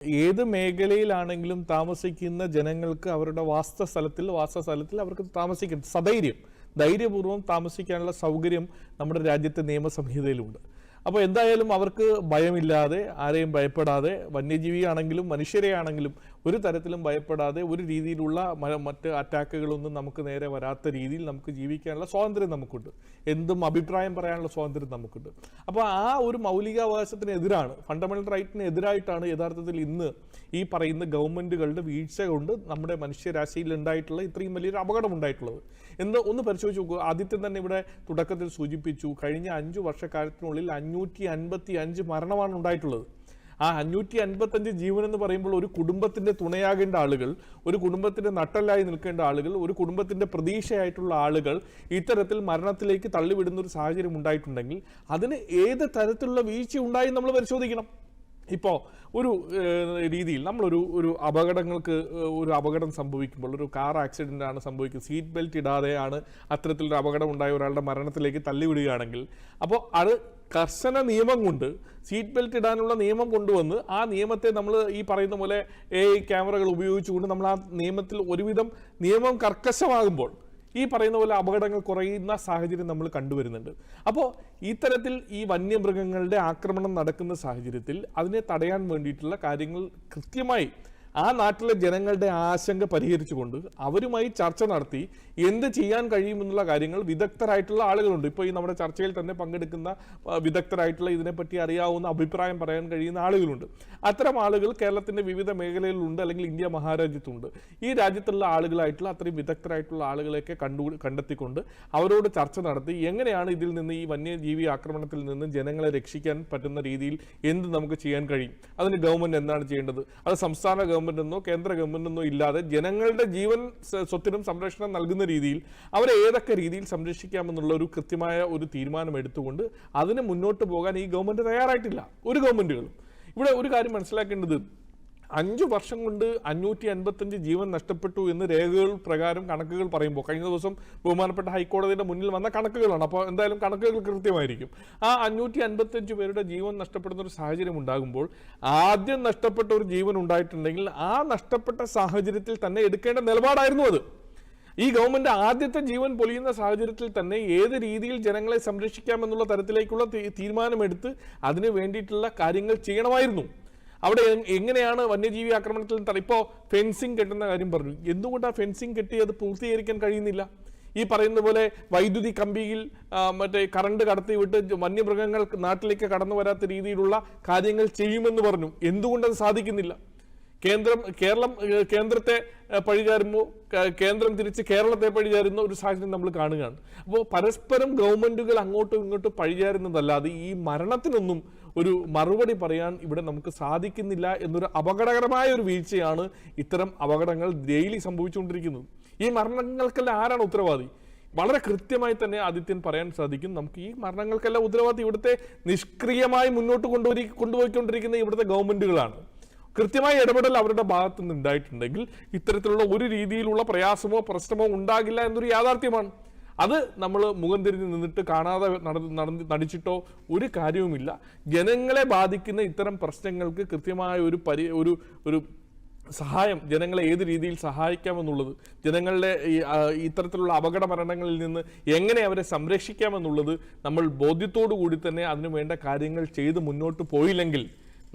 ഏത് മേഖലയിലാണെങ്കിലും താമസിക്കുന്ന ജനങ്ങൾക്ക് അവരുടെ വാസസ്ഥലത്തിൽ വാസസ്ഥലത്തിൽ അവർക്ക് താമസിക്കുന്നത് സധൈര്യം ധൈര്യപൂർവം താമസിക്കാനുള്ള സൗകര്യം നമ്മുടെ രാജ്യത്തെ നിയമസംഹിതയിലുണ്ട്. അപ്പോൾ എന്തായാലും അവർക്ക് ഭയമില്ലാതെ ആരെയും ഭയപ്പെടാതെ വന്യജീവിയാണെങ്കിലും മനുഷ്യരെയാണെങ്കിലും ഒരു തരത്തിലും ഭയപ്പെടാതെ ഒരു രീതിയിലുള്ള മറ്റ് അറ്റാക്കുകളൊന്നും നമുക്ക് നേരെ വരാത്ത രീതിയിൽ നമുക്ക് ജീവിക്കാനുള്ള സ്വാതന്ത്ര്യം നമുക്കുണ്ട്. എന്തും അഭിപ്രായം പറയാനുള്ള സ്വാതന്ത്ര്യം നമുക്കുണ്ട്. അപ്പോൾ ആ ഒരു മൗലികാവകാശത്തിനെതിരാണ് ഫണ്ടമെന്റൽ റൈറ്റിന് എതിരായിട്ടാണ് യഥാർത്ഥത്തിൽ ഇന്ന് ഈ പറയുന്ന ഗവൺമെന്റുകളുടെ വീഴ്ച കൊണ്ട് നമ്മുടെ മനുഷ്യരാശിയിൽ ഉണ്ടായിട്ടുള്ള ഇത്രയും വലിയൊരു അപകടം ഉണ്ടായിട്ടുള്ളത്. എന്ന് ഒന്ന് പരിശോധിച്ച് നോക്കുക ആദ്യത്തെ തന്നെ ഇവിടെ തുടക്കത്തിൽ സൂചിപ്പിച്ചു കഴിഞ്ഞ അഞ്ച് വർഷക്കാലത്തിനുള്ളിൽ അഞ്ഞൂറ്റി അൻപത്തി അഞ്ച് മരണമാണ് ഉണ്ടായിട്ടുള്ളത്. ആ അഞ്ഞൂറ്റി അൻപത്തഞ്ച് ജീവൻ എന്ന് പറയുമ്പോൾ ഒരു കുടുംബത്തിന്റെ തുണയാകേണ്ട ആളുകൾ ഒരു കുടുംബത്തിന്റെ നട്ടലായി നിൽക്കേണ്ട ആളുകൾ ഒരു കുടുംബത്തിന്റെ പ്രതീക്ഷയായിട്ടുള്ള ആളുകൾ ഇത്തരത്തിൽ മരണത്തിലേക്ക് തള്ളിവിടുന്ന ഒരു സാഹചര്യം ഉണ്ടായിട്ടുണ്ടെങ്കിൽ അതിന് ഏത് തരത്തിലുള്ള വീഴ്ച ഉണ്ടായി നമ്മൾ പരിശോധിക്കണം? ഇപ്പോൾ ഒരു രീതിയിൽ നമ്മളൊരു ഒരു അപകടങ്ങൾക്ക് ഒരു അപകടം സംഭവിക്കുമ്പോൾ ഒരു കാർ ആക്സിഡന്റ് ആണ് സംഭവിക്കുന്നത്. സീറ്റ് ബെൽറ്റ് ഇടാതെയാണ് അത്തരത്തിലൊരു അപകടം ഉണ്ടായ ഒരാളുടെ മരണത്തിലേക്ക് തള്ളിവിടുകയാണെങ്കിൽ അപ്പോൾ അത് കർശന നിയമം കൊണ്ട് സീറ്റ് ബെൽറ്റ് ഇടാനുള്ള നിയമം കൊണ്ടുവന്ന് ആ നിയമത്തെ നമ്മൾ ഈ പറയുന്ന പോലെ എ ക്യാമറകൾ ഉപയോഗിച്ചുകൊണ്ട് നമ്മൾ ആ നിയമത്തിൽ ഒരുവിധം നിയമം കർക്കശമാകുമ്പോൾ ഈ പറയുന്ന പോലെ അപകടങ്ങൾ കുറയുന്ന സാഹചര്യം നമ്മൾ കണ്ടുവരുന്നുണ്ട്. അപ്പോൾ ഇത്തരത്തിൽ ഈ വന്യമൃഗങ്ങളുടെ ആക്രമണം നടക്കുന്ന സാഹചര്യത്തിൽ അതിനെ തടയാൻ വേണ്ടിയിട്ടുള്ള കാര്യങ്ങൾ കൃത്യമായി ആ നാട്ടിലെ ജനങ്ങളുടെ ആശങ്ക പരിഹരിച്ചുകൊണ്ട് അവരുമായി ചർച്ച നടത്തി എന്ത് ചെയ്യാൻ കഴിയുമെന്നുള്ള കാര്യങ്ങൾ വിദഗ്ധരായിട്ടുള്ള ആളുകളുണ്ട്. ഇപ്പോൾ ഈ നമ്മുടെ ചർച്ചയിൽ തന്നെ പങ്കെടുക്കുന്ന വിദഗ്ധരായിട്ടുള്ള ഇതിനെപ്പറ്റി അറിയാവുന്ന അഭിപ്രായം പറയാൻ കഴിയുന്ന ആളുകളുണ്ട്. അത്തരം ആളുകൾ കേരളത്തിന്റെ വിവിധ മേഖലയിലുണ്ട് അല്ലെങ്കിൽ ഇന്ത്യ മഹാരാജ്യത്തുണ്ട്. ഈ രാജ്യത്തുള്ള ആളുകളായിട്ടുള്ള അത്രയും വിദഗ്ധരായിട്ടുള്ള ആളുകളെയൊക്കെ കണ്ടു കണ്ടെത്തിക്കൊണ്ട് അവരോട് ചർച്ച നടത്തി എങ്ങനെയാണ് ഇതിൽ നിന്ന് ഈ വന്യജീവി ആക്രമണത്തിൽ നിന്ന് ജനങ്ങളെ രക്ഷിക്കാൻ പറ്റുന്ന രീതിയിൽ എന്ത് നമുക്ക് ചെയ്യാൻ കഴിയും? അതിന് ഗവൺമെന്റ് എന്താണ് ചെയ്യേണ്ടത്? അത് സംസ്ഥാന ഗവൺമെന്റ് എന്നോ കേന്ദ്ര ഗവൺമെന്റ് എന്നോ ഇല്ലാതെ ജനങ്ങളുടെ ജീവൻ സ്വത്തിനും സംരക്ഷണം നൽകുന്ന രീതിയിൽ അവരെ ഏതൊക്കെ രീതിയിൽ സംരക്ഷിക്കാമെന്നുള്ള ഒരു കൃത്യമായ ഒരു തീരുമാനം എടുത്തുകൊണ്ട് അതിന് മുന്നോട്ട് പോകാൻ ഈ ഗവൺമെന്റ് തയ്യാറായിട്ടില്ല. ഒരു ഗവൺമെന്റുകളും. ഇവിടെ ഒരു കാര്യം മനസ്സിലാക്കേണ്ടത് അഞ്ചു വർഷം കൊണ്ട് അഞ്ഞൂറ്റി അൻപത്തഞ്ച് ജീവൻ നഷ്ടപ്പെട്ടു എന്ന് രേഖകൾ പ്രകാരം കണക്കുകൾ പറയുമ്പോൾ കഴിഞ്ഞ ദിവസം ബഹുമാനപ്പെട്ട ഹൈക്കോടതിയുടെ മുന്നിൽ വന്ന കണക്കുകളാണ്. അപ്പോൾ എന്തായാലും കണക്കുകൾ കൃത്യമായിരിക്കും. ആ അഞ്ഞൂറ്റി അൻപത്തഞ്ച് പേരുടെ ജീവൻ നഷ്ടപ്പെടുന്ന ഒരു സാഹചര്യം ഉണ്ടാകുമ്പോൾ ആദ്യം നഷ്ടപ്പെട്ട ഒരു ജീവൻ ഉണ്ടായിട്ടുണ്ടെങ്കിൽ ആ നഷ്ടപ്പെട്ട സാഹചര്യത്തിൽ തന്നെ എടുക്കേണ്ട നിലപാടായിരുന്നു അത്. ഈ ഗവൺമെന്റ് ആദ്യത്തെ ജീവൻ പൊലിയുന്ന സാഹചര്യത്തിൽ തന്നെ ഏത് രീതിയിൽ ജനങ്ങളെ സംരക്ഷിക്കാമെന്നുള്ള തരത്തിലേക്കുള്ള തീരുമാനമെടുത്ത് അതിന് വേണ്ടിയിട്ടുള്ള കാര്യങ്ങൾ ചെയ്യണമായിരുന്നു. അവിടെ എങ്ങനെയാണ് വന്യജീവി ആക്രമണത്തിൽ ഇപ്പോൾ ഇപ്പോ ഫെൻസിങ് കെട്ടുന്ന കാര്യം പറഞ്ഞു. എന്തുകൊണ്ടാണ് ഫെൻസിങ് കെട്ടി അത് പൂർത്തീകരിക്കാൻ കഴിയുന്നില്ല? ഈ പറയുന്ന പോലെ വൈദ്യുതി കമ്പിയിൽ മറ്റേ കറണ്ട് കടത്തി വിട്ട് ജ- വന്യമൃഗങ്ങൾ നാട്ടിലേക്ക് കടന്നു വരാത്ത രീതിയിലുള്ള കാര്യങ്ങൾ ചെയ്യുമെന്ന് പറഞ്ഞു. എന്തുകൊണ്ടത് സാധിക്കുന്നില്ല? കേന്ദ്രം കേരളം കേന്ദ്രത്തെ പഴിചാരുമ്പോൾ കേന്ദ്രം തിരിച്ച് കേരളത്തെ പഴിചാരുന്ന ഒരു സാഹചര്യം നമ്മൾ കാണുകയാണ്. അപ്പോൾ പരസ്പരം ഗവൺമെന്റുകൾ അങ്ങോട്ടും ഇങ്ങോട്ടും പഴിചാരുന്നതല്ലാതെ ഈ മരണത്തിനൊന്നും ഒരു മറുപടി പറയാൻ ഇവിടെ നമുക്ക് സാധിക്കുന്നില്ല എന്നൊരു അപകടകരമായ ഒരു വീഴ്ചയാണ് ഇത്തരം അപകടങ്ങൾ ഡെയിലി സംഭവിച്ചുകൊണ്ടിരിക്കുന്നത്. ഈ മരണങ്ങൾക്കെല്ലാം ആരാണ് ഉത്തരവാദി? വളരെ കൃത്യമായി തന്നെ ആദിത്യൻ പറയാൻ സാധിക്കും. നമുക്ക് ഈ മരണങ്ങൾക്കെല്ലാം ഉത്തരവാദിത്തം ഇവിടുത്തെ നിഷ്ക്രിയമായി മുന്നോട്ട് കൊണ്ടുപോയി കൊണ്ടുപോയിക്കൊണ്ടിരിക്കുന്ന ഇവിടുത്തെ ഗവൺമെന്റുകളാണ്. കൃത്യമായ ഇടപെടൽ അവരുടെ ഭാഗത്തു നിന്ന് ഉണ്ടായിട്ടുണ്ടെങ്കിൽ ഇത്തരത്തിലുള്ള ഒരു രീതിയിലുള്ള പ്രയാസമോ പ്രശ്നമോ ഉണ്ടാകില്ല എന്നൊരു യാഥാർത്ഥ്യമാണ്. അത് നമ്മൾ മുഖം തിരിഞ്ഞ് നിന്നിട്ട് കാണാതെ നടന്ന് നടിച്ചിട്ടോ ഒരു കാര്യവുമില്ല. ജനങ്ങളെ ബാധിക്കുന്ന ഇത്തരം പ്രശ്നങ്ങൾക്ക് കൃത്യമായ ഒരു പരി ഒരു ഒരു സഹായം ജനങ്ങളെ ഏത് രീതിയിൽ സഹായിക്കാമെന്നുള്ളത് ജനങ്ങളുടെ ഈ ഇത്തരത്തിലുള്ള അപകട മരണങ്ങളിൽ നിന്ന് എങ്ങനെ അവരെ സംരക്ഷിക്കാമെന്നുള്ളത് നമ്മൾ ബോധ്യത്തോടു കൂടി തന്നെ അതിനു വേണ്ട കാര്യങ്ങൾ ചെയ്ത് മുന്നോട്ട് പോയില്ലെങ്കിൽ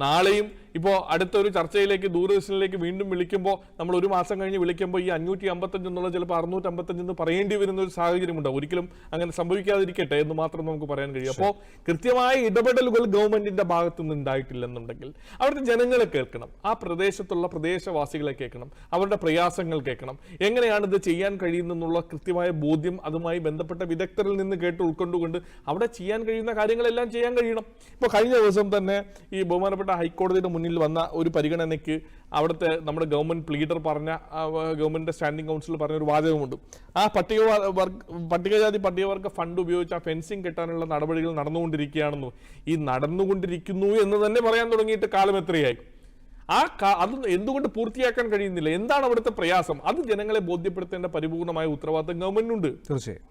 നാളെയും ഇപ്പോൾ അടുത്തൊരു ചർച്ചയിലേക്ക് ദൂരദർശനിലേക്ക് വീണ്ടും വിളിക്കുമ്പോൾ നമ്മൾ ഒരു മാസം കഴിഞ്ഞ് വിളിക്കുമ്പോൾ ഈ അഞ്ഞൂറ്റി അമ്പത്തഞ്ച് എന്നുള്ള ചിലപ്പോൾ അറുന്നൂറ്റി അമ്പത്തഞ്ച് എന്ന് പറയേണ്ടി വരുന്ന ഒരു സാഹചര്യമുണ്ട്. ഒരിക്കലും അങ്ങനെ സംഭവിക്കാതിരിക്കട്ടെ എന്ന് മാത്രം നമുക്ക് പറയാൻ കഴിയും. അപ്പോൾ കൃത്യമായ ഇടപെടലുകൾ ഗവൺമെന്റിന്റെ ഭാഗത്തു നിന്ന് ഉണ്ടായിട്ടില്ലെന്നുണ്ടെങ്കിൽ അവിടുത്തെ ജനങ്ങളെ കേൾക്കണം ആ പ്രദേശത്തുള്ള പ്രദേശവാസികളെ കേൾക്കണം അവരുടെ പ്രയാസങ്ങൾ കേൾക്കണം. എങ്ങനെയാണ് ഇത് ചെയ്യാൻ കഴിയുന്നെന്നുള്ള കൃത്യമായ ബോധ്യം അതുമായി ബന്ധപ്പെട്ട വിദഗ്ധരിൽ നിന്ന് കേട്ട് ഉൾക്കൊണ്ടുകൊണ്ട് അവിടെ ചെയ്യാൻ കഴിയുന്ന കാര്യങ്ങളെല്ലാം ചെയ്യാൻ കഴിയണം. ഇപ്പോൾ കഴിഞ്ഞ ദിവസം തന്നെ ഈ ബഹുമാനപ്പെട്ട ഹൈക്കോടതിയുടെ മുന്നിൽ വന്ന ഒരു പരിഗണനയ്ക്ക് അവിടുത്തെ നമ്മുടെ ഗവൺമെന്റ് ലീഡർ പറഞ്ഞ ഗവൺമെന്റിന്റെ സ്റ്റാൻഡിംഗ് കൗൺസിൽ പറഞ്ഞ ഒരു വാചകമുണ്ട്. ആ പട്ടിക പട്ടികജാതി പട്ടികവർഗ ഫണ്ട് ഉപയോഗിച്ച് ആ ഫെൻസിങ് കെട്ടാനുള്ള നടപടികൾ നടന്നുകൊണ്ടിരിക്കുകയാണെന്നു ഈ നടന്നുകൊണ്ടിരിക്കുന്നു എന്ന് തന്നെ പറയാൻ തുടങ്ങിയിട്ട് കാലം എത്രയായി? ആ അത് എന്തുകൊണ്ട് പൂർത്തിയാക്കാൻ കഴിയുന്നില്ല? എന്താണ് അവിടുത്തെ പ്രയാസം? അത് ജനങ്ങളെ ബോധ്യപ്പെടുത്തേണ്ട പരിപൂർണമായ ഉത്തരവാദിത്തം ഗവൺമെന്റിനുണ്ട് തീർച്ചയായും.